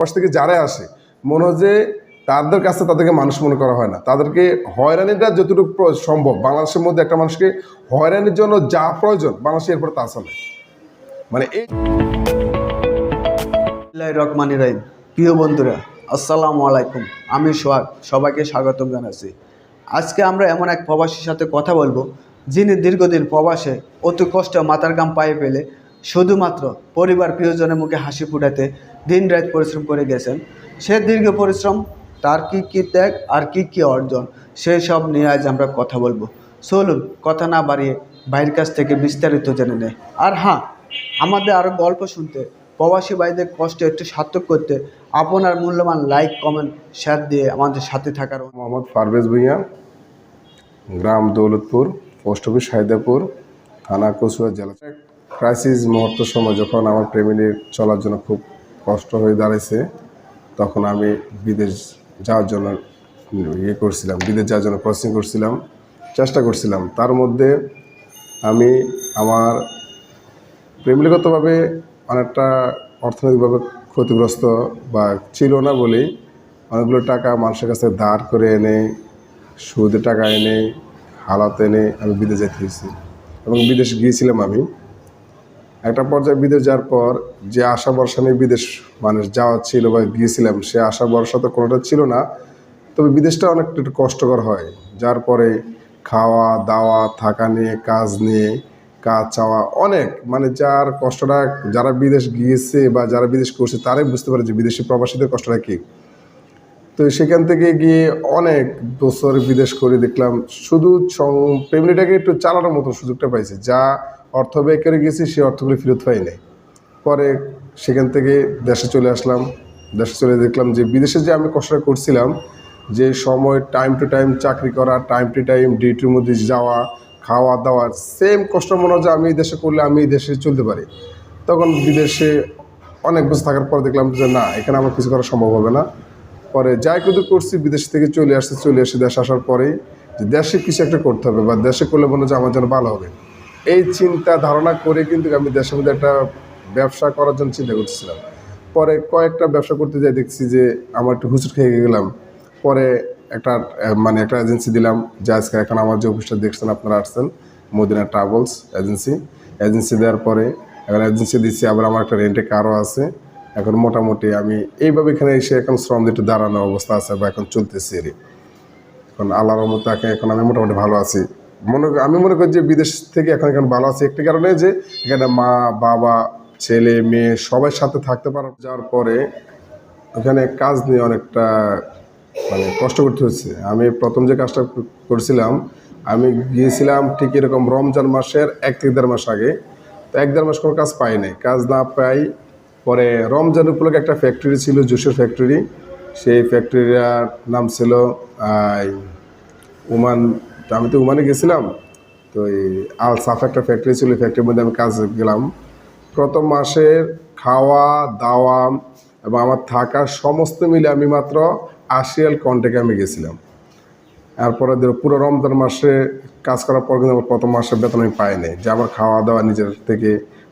প্রবাস থেকে যারাই আসে, মনে হয় যে তাদের কাছে তাদেরকে মানুষ মনে করা হয় না। তাদেরকে হয়রানিটা যতটুকু সম্ভব, বাংলাদেশের মধ্যে একটা মানুষকে হয়রানির জন্য যা প্রয়োজন বাংলাদেশে এরপরে তা চলে। মানে এই রহমানির রহিম। প্রিয় বন্ধুরা, আসসালামু আলাইকুম। আমি সোহাগ, সবাইকে স্বাগতম জানাচ্ছি। আজকে আমরা এমন এক প্রবাসীর সাথে কথা বলব, যিনি দীর্ঘদিন প্রবাসে অতি কষ্ট মাথার গাম পায়ে ফেলে শুধুমাত্র পরিবার প্রিয়জনের মুখে হাসি ফুটাতে দিন রাত পরিশ্রম করে গেছেন। সে দীর্ঘ পরিশ্রম, তার কি কী ত্যাগ আর কি কী অর্জন সেই সব নিয়ে আজ আমরা কথা বলব। চলুন, কথা না বাড়িয়ে ভাইয়ের কাছ থেকে বিস্তারিত জেনে নেয় আর হ্যাঁ আমাদের আরও গল্প শুনতে, প্রবাসী ভাইদের কষ্ট একটু সার্থক করতে আপনার মূল্যবান লাইক কমেন্ট শেয়ার দিয়ে আমাদের সাথে থাকার মোহাম্মদ পারভেজ ভুঁইয়া, গ্রাম দৌলতপুর, পোস্ট অফিস হায়দাপুর থানা কচুয়া জেলা। ক্রাইসিস মুহূর্ত সময় যখন আমার প্রেমিলির চলার জন্য খুব কষ্ট হয়ে দাঁড়াইছে, তখন আমি বিদেশ যাওয়ার জন্য ইয়ে করছিলাম, বিদেশ যাওয়ার জন্য প্রসেসিং করছিলাম, চেষ্টা করছিলাম। তার মধ্যে আমি আমার প্রেমলিগতভাবে অনেকটা অর্থনৈতিকভাবে ক্ষতিগ্রস্ত বা ছিল না বলেই অনেকগুলো টাকা মানুষের কাছে ধার করে এনে, সুদে টাকা এনে, হালাত এনে আমি বিদেশ যেতে এবং বিদেশ গিয়েছিলাম আমি। একটা পর্যায়ে বিদেশ যাওয়ার পর যে আশা ভরসা নিয়ে বিদেশ মানুষ যাওয়া ছিল বা গিয়েছিলাম, সে আশা ভরসা তো কোনোটা ছিল না। তবে বিদেশটা অনেকটা একটু কষ্টকর হয়। যার পরে খাওয়া, দাওয়া, থাকা নিয়ে, কাজ নিয়ে, কাজ চাওয়া অনেক। মানে যার কষ্টটা, যারা বিদেশ গিয়েছে বা যারা বিদেশ করছে, তারাই বুঝতে পারে যে বিদেশি প্রবাসীদের কষ্টটা কী। তো সেখান থেকে গিয়ে অনেক বছর বিদেশ করে দেখলাম, শুধু ফ্যামিলিটাকে একটু চালানোর মতো সুযোগটা পাইছে, যা অর্থ ব্যয় করে গেছি সে অর্থগুলি ফেরত পাই নাই পরে সেখান থেকে দেশে চলে আসলাম। দেশে চলে দেখলাম যে বিদেশে যে আমি কষ্টটা করছিলাম, যে সময় টাইম টু টাইম চাকরি করা টাইম টু টাইম ডিউটির মধ্যে যাওয়া, খাওয়া দাওয়া সেম কষ্ট মনে হয় যে আমি দেশে করলে আমি দেশে চলতে পারি। তখন বিদেশে অনেক বছর থাকার পর দেখলাম যে না, এখানে আমার কিছু করা সম্ভব হবে না। পরে যাই কিন্তু করছি, বিদেশ থেকে চলে আসছে, চলে এসে দেশে আসার পরেই যে দেশে কিছু একটা করতে হবে বা দেশে করলে মনে হয় যে আমার জন্য ভালো হবে। এই চিন্তা ধারণা করে কিন্তু আমি দেশের মধ্যে একটা ব্যবসা করার জন্য চিন্তা করতেছিলাম। পরে কয়েকটা ব্যবসা করতে যাই দেখছি যে আমার একটু হুচুট খেয়ে গেলাম। পরে একটা মানে একটা এজেন্সি দিলাম যে আজকে এখন আমার যে অফিসটা দেখছেন আপনারা আসছেন, মদিনা ট্রাভেলস এজেন্সি এজেন্সি দেওয়ার পরে এখন এজেন্সি দিচ্ছি, আবার আমার একটা রেন্টে কারও আছে। এখন মোটামুটি আমি এইভাবে এখানে এসে এখন শ্রম দিতে দাঁড়ানোর অবস্থা আছে বা এখন চলতেছি এখন আল্লাহর মতো এখন আমি মোটামুটি ভালো আছি। মনে আমি মনে করি যে বিদেশ থেকে এখন এখন ভালো আছে একটি কারণে যে এখানে মা, বাবা, ছেলে, মেয়ে সবার সাথে থাকতে পারা। যাওয়ার পরে ওখানে কাজ নিয়ে অনেকটা মানে কষ্ট করতে হচ্ছে। আমি প্রথম যে কাজটা করছিলাম, আমি গিয়েছিলাম ঠিক এরকম রমজান মাসের এক থেকে দেড় মাস আগে। তো এক দেড় মাস কোনো কাজ পাই নাই। কাজ না পাই পরে রমজান উপলক্ষে একটা ফ্যাক্টরি ছিল জুসের ফ্যাক্টরি সেই ফ্যাক্টরিটার নাম ছিল ওমান তো আমি তো ওমানে গেছিলাম, তো এই আল সাফ একটা ফ্যাক্টরি ছিল ফ্যাক্টরির মধ্যে আমি কাজ গেলাম। প্রথম মাসের খাওয়া, দাওয়া এবং আমার থাকা সমস্ত মিলে আমি মাত্র আশিয়াল কন্টেকে আমি গেছিলাম। তারপরে ধরো পুরো রমজান মাসে কাজ করার পর কিন্তু আমার প্রথম মাসের বেতন আমি পাইনি যে আমার খাওয়া দাওয়া নিজের থেকে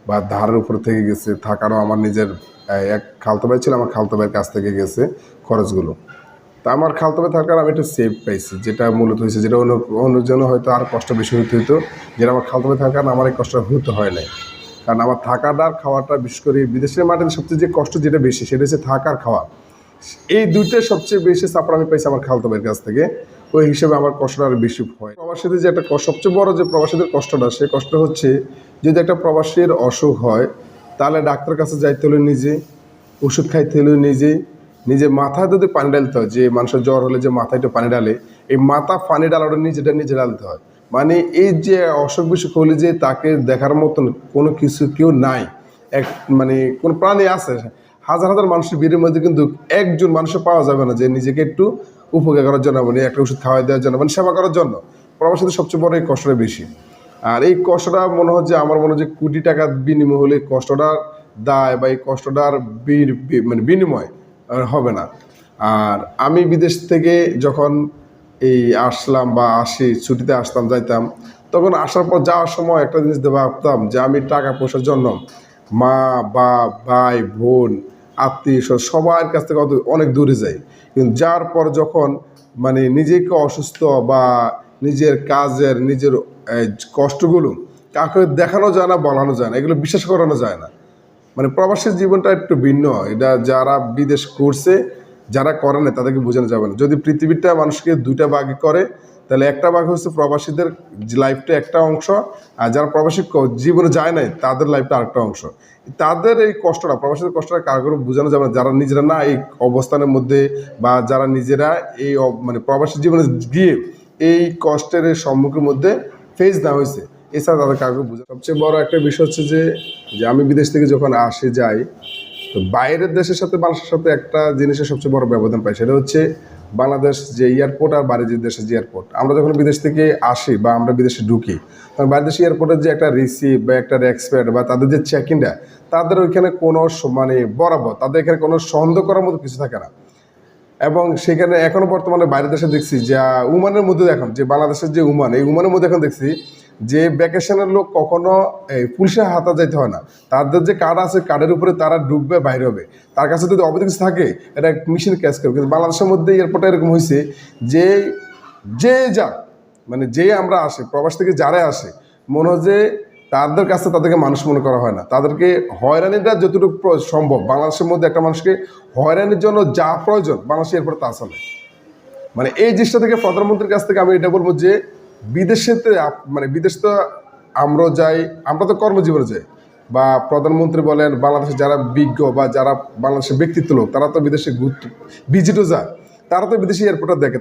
বা ধারের উপর থেকে গেছে, থাকারও আমার নিজের এক খালতো ভাই ছিল, আমার খালতো ভাইয়ের কাছ থেকে গেছে খরচগুলো। তা আমার খালতো ভাই থাকার আমি একটা সেভ পাইছি, যেটা মূলত হয়েছে যেটা অন্য অন্যজনে হয়তো আর কষ্ট বেশি হতে হতো যেটা আমার খালতো ভাই থাকার আমার এই কষ্টটা হতে হয় নাই। কারণ আমার থাকাটা, খাওয়াটা, বিশেষ করে বিদেশের মাটিতে সবচেয়ে যে কষ্ট যেটা বেশি, সেটা হচ্ছে থাকার খাওয়া। এই দুইটাই সবচেয়ে বেশি সাপোর্ট আমি পাইছি আমার খালতো ভাইয়ের কাছ থেকে, ওই হিসেবে আমার কষ্টটা আর বেশি হয়। প্রবাসীদের যে একটা সবচেয়ে বড় যে প্রবাসীদের কষ্টটা, সে কষ্ট হচ্ছে যদি একটা প্রবাসীর অসুখ হয়, তাহলে ডাক্তার কাছে যাইতে হলে নিজে, ওষুধ খাইতে হলে নিজে নিজে মাথায় যদি পানি ডালতে হয়, যে মানুষের জ্বর হলে যে মাথায় একটু পানি ডালে এই মাথা পানি ডালাটা নিজেটা নিজে ডালতে হয়। মানে এই যে অসুখ বিসুখ হলে যে তাকে দেখার মতন কোনো কিছু কেউ নাই। এক মানে কোন প্রাণী আছে, হাজার হাজার মানুষের ভিড়ের মধ্যে কিন্তু একজন মানুষের পাওয়া যাবে না যে নিজেকে একটু উপকার করার জন্য মানে একটা ওষুধ খাওয়াই দেওয়ার জন্য মানে সেবা করার জন্য। প্রবাসীদের সবচেয়ে বড় এই কষ্টটা বেশি। আর এই কষ্টটা মনে হচ্ছে আমার মনে হচ্ছে কোটি টাকার বিনিময় হলে কষ্টটার দায় বা এই কষ্টটার মানে বিনিময় হবে না। আর আমি বিদেশ থেকে যখন এই আসলাম বা আসি, ছুটিতে আসতাম, যাইতাম, তখন আসার পর যাওয়ার সময় একটা জিনিস ভাবতাম যে আমি টাকা পয়সার জন্য মা বা ভাই, বোন, আত্মীয় সবার কাছ থেকে অনেক দূরে যাই। কিন্তু যার পর যখন মানে নিজেকে অসুস্থ বা নিজের কাজের নিজের কষ্টগুলো কাউকে দেখানো যায় না, বলানো যায় না, এগুলো বিশ্বাস করানো যায় না। মানে প্রবাসী জীবনটা একটু ভিন্ন এটা যারা বিদেশ করছে, যারা করে না তাদেরকে বোঝানো যাবে না। যদি পৃথিবীটা মানুষকে দুইটা ভাগে করে, তাহলে একটা ভাগ হচ্ছে প্রবাসীদের লাইফটা একটা অংশ, আর যারা প্রবাসী জীবনে যায় নাই, তাদের লাইফটা আরেকটা অংশ। তাদের এই কষ্টটা, প্রবাসীদের কষ্টটা কারও বোঝানো যাবে না। যারা নিজেরা না এই অবস্থানের মধ্যে, বা যারা নিজেরা এই মানে প্রবাসী জীবনে গিয়ে এই কষ্টের সম্মুখের মধ্যে ফেস দেওয়া হয়েছে এছাড়া তাদের কাউকে বোঝা সবচেয়ে বড় একটা বিষয় হচ্ছে যে যে আমি বিদেশ থেকে যখন আসে যাই, তো বাইরের দেশের সাথে বাংলাদেশের সাথে একটা জিনিসের সবচেয়ে বড় ব্যবধান পাই, সেটা হচ্ছে বাংলাদেশ যে এয়ারপোর্ট আর বাইরের যে দেশের যে এয়ারপোর্ট। আমরা যখন বিদেশ থেকে আসি বা আমরা বিদেশে ঢুকি, তখন বাইরের দেশের এয়ারপোর্টের যে একটা রিসিভ বা একটা রেক্সপেক্ট বা তাদের যে চেক ইনটা তাদের ওইখানে কোনো মানে বরাবর, তাদের এখানে কোনো সন্দেহ করার মতো কিছু থাকে না। এবং সেখানে এখনও বর্তমানে বাইরের দেশে দেখছি, যা উমানের মধ্যে এখন, যে বাংলাদেশের যে উমান, এই উমানের মধ্যে এখন দেখছি যে ভ্যাকেশনের লোক কখনো, এই, পুলিশের হাতা যাইতে হয় না। তাদের যে কার্ড আছে কার্ডের উপরে তারা ঢুকবে, বাইরে হবে। তার কাছে যদি অবৈধ কিছু থাকে, এটা মেশিন ক্যাশ করবে। কিন্তু বাংলাদেশের মধ্যে এয়ারপোর্টে এরকম হয়েছে যে যে যা মানে যে আমরা আসে, প্রবাস থেকে যারা আসে, মনে হয় যে তাদের কাছে তাদেরকে মানুষ মনে করা হয় না। তাদেরকে হয়রানিটা যতটুকু সম্ভব। বাংলাদেশের মধ্যে একটা মানুষকে হয়রানির জন্য যা প্রয়োজন, বাংলাদেশের এয়ারপোর্টে তা চলে মানে এই জিনিসটা থেকে প্রধানমন্ত্রীর কাছ থেকে আমি এটা বলব যে বিদেশেতে মানে বিদেশ তো আমরা যাই, আমরা তো কর্মজীবনে যাই। বা প্রধানমন্ত্রী বলেন, বাংলাদেশে যারা বিজ্ঞ বা যারা বাংলাদেশের ব্যক্তিত্ব লোক, তারা তো বিদেশে ঘুরতে, ভিজিটও যায়। তারা তো বিদেশি এয়ারপোর্টে দেখে